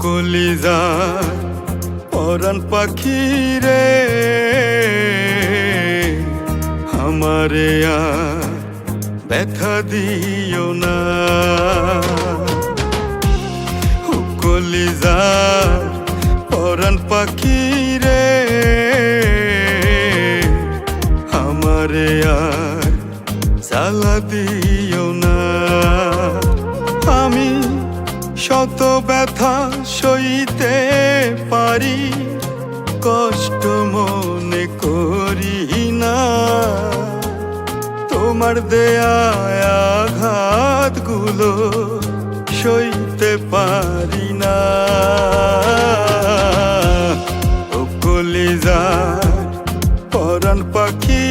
কলিজা, পরাণ পাখি রে। আমারে ব্যথা দিও না। কলিজা, পরাণ পাখি রে। আমারে আর জ্বালা ব্যথা সইতে পারি, কষ্ট মনে করি না। তোমার দেয়া আঘাতগুলো সইতে পারি না। ও কলিজার পরাণ পাখি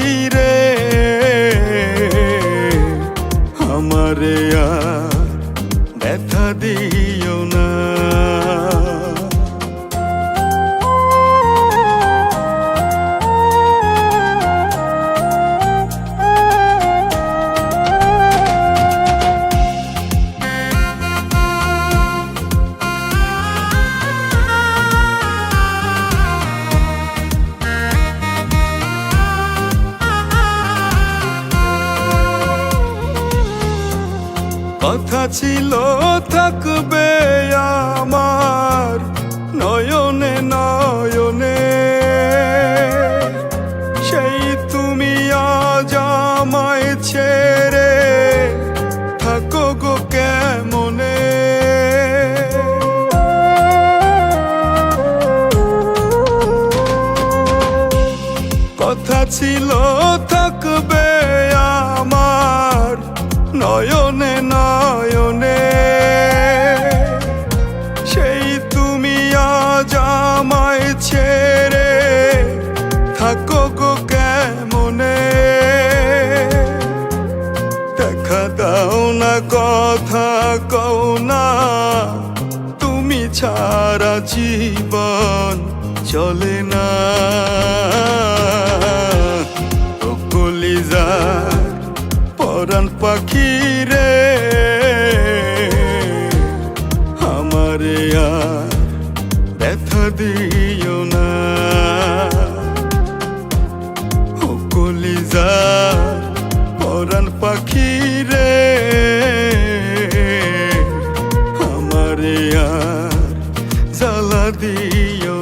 কথা ছিল, থাকবে আমার নয়নে নয়নে। সেই তুমি আজ আমায় ছেড়ে থাকো গো কেমনে? কথা ছিল ছেড়ে থাকো গো কেমনে? দেখা দাও না, কথা কও না। তুমি ছাড়া জীবন চলে না। কলিজার পরাণ পাখি রে আমারে আর জ্বালা দিও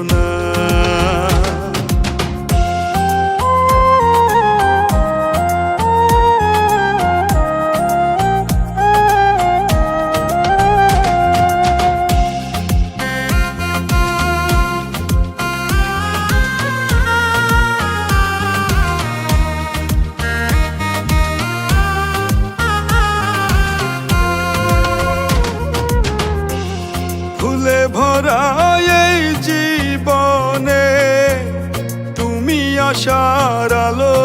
ফুলে ভরা এই জীবনে তুমি আশার আলো।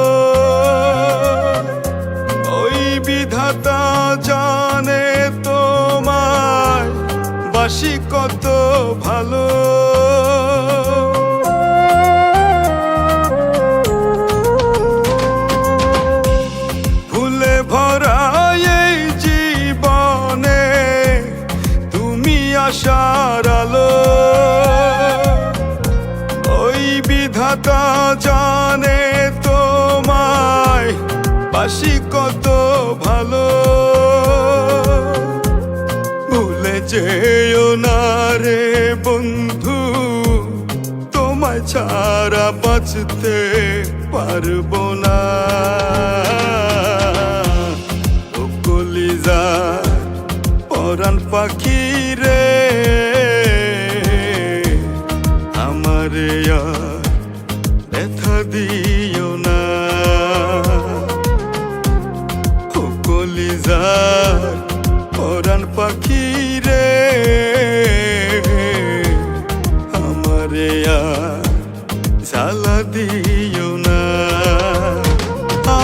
ওই বিধাতা জানে তোমায় বাসি কত ভালো। যেও না রে বন্ধু, তোমায় ছাড়া বাঁচতে পারব না। ও কলিজার পরাণ পাখি রে, আমারে ব্যথা দিও না। ও কলিজার পরাণ পাখি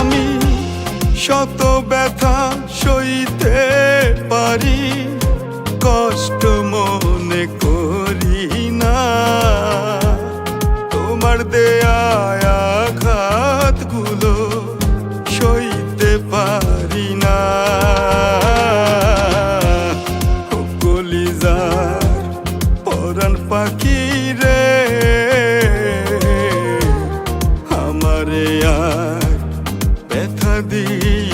আমি শত ব্যথা সইতে পারি কষ্ট মনে করি না। তোমার দেয়া ব্যথা